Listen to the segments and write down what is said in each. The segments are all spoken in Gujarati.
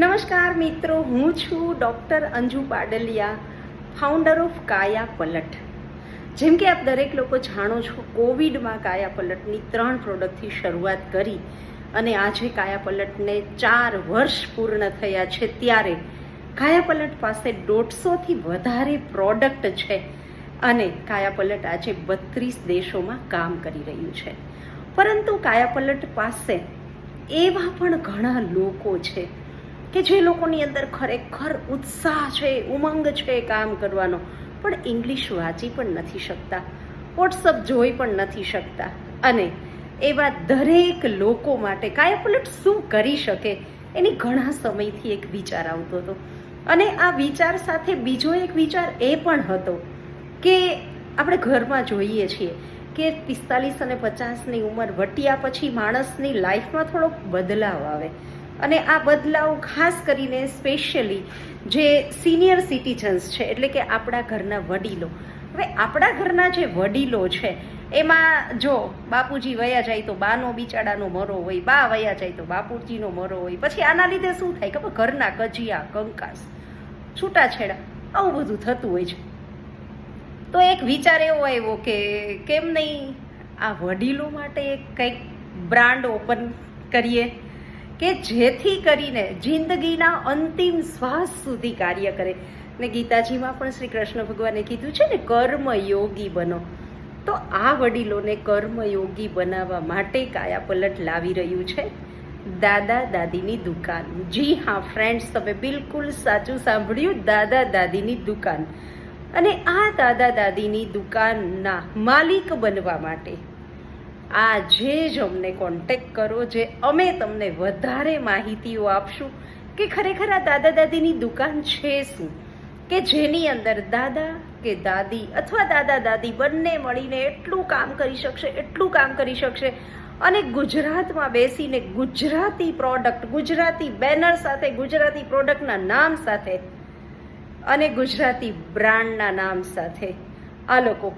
નમસ્કાર મિત્રો, હું છું doctor Anju Padaliya founder of Kaya Palat. જેમ કે આપ દરેક લોકો જાણો છો, કોવિડમાં કાયા પલટની ત્રણ પ્રોડક્ટથી શરૂઆત કરી અને આજે કાયા પલટને ચાર વર્ષ પૂર્ણ થયા છે ત્યારે કાયા પલટ પાસે દોઢસોથી વધારે પ્રોડક્ટ છે અને કાયા પલટ આજે બત્રીસ દેશોમાં કામ કરી રહ્યું છે. પરંતુ કાયા પલટ પાસે એવા પણ ઘણા લોકો છે કે જે લોકોની અંદર ખરેખર ઉત્સાહ છે, ઉમંગ છે કામ કરવાનો. પણ ઇંગ્લિશ વાંચી પણ નથી શકતા. વોટ્સઅપ જોઈ પણ નથી શકતા. અને એવા દરેક લોકો માટે કાયાપલટ શું કરી શકે? એની ઘણા સમયથી એક વિચાર આવતો હતો. અને આ વિચાર સાથે બીજો એક વિચાર એ પણ હતો કે આપણે ઘરમાં જોઈએ છીએ કે પિસ્તાલીસ અને પચાસની ઉંમર વટ્યા પછી માણસની લાઈફમાં થોડોક બદલાવ આવે. અને આ બદલાવ ખાસ કરીને સ્પેશિયલી જે સિનિયર સિટીઝન્સ છે, એટલે કે આપણા ઘરના વડીલો. હવે આપણા ઘરના જે વડીલો છે, એમાં જો બાપુજી વયા જાય તો બાનો બિચાડાનો મરો હોય, બા વયા જાય તો બાપુજીનો મરો હોય, પછી આના લીધે શું થાય ખબર? ઘરના કજિયા, કંકાસ, છૂટાછેડા, આવું બધું થતું હોય છે. તો એક વિચાર એવો આવ્યો કે કેમ નહીં આ વડીલો માટે એક કંઈક બ્રાન્ડ ઓપન કરીએ? કે જેથી કરીને જિંદગીના અંતિમ શ્વાસ સુધી કાર્ય કરે. ને ગીતાજીમાં પણ શ્રી કૃષ્ણ ભગવાને કીધું છે ને, કર્મયોગી બનો. તો આ વડીલોને કર્મયોગી બનાવવા માટે કાયા પલટ લાવી રહ્યું છે દાદા દાદીની દુકાન. જી હા ફ્રેન્ડ્સ તમે બિલકુલ સાચું સાંભળ્યું, દાદા દાદીની દુકાન. અને આ દાદા દાદીની દુકાનના માલિક બનવા માટે આજે જ અમને કોન્ટેક કરો, જે અમે તમને વધારે માહિતીઓ આપશું કે ખરેખર આ દાદા દાદીની દુકાન છે શું? કે જેની અંદર દાદા કે દાદી અથવા દાદા દાદી બંને મળીને એટલું કામ કરી શકશે, એટલું કામ કરી શકશે અને ગુજરાતમાં બેસીને ગુજરાતી પ્રોડક્ટ ગુજરાતી બેનર સાથે, ગુજરાતી પ્રોડક્ટના નામ સાથે અને ગુજરાતી બ્રાન્ડના નામ સાથે આ લોકો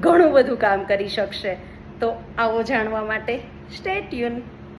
ઘણું બધું કામ કરી શકશે. તો આવો જાણવા માટે સ્ટે ટ્યુન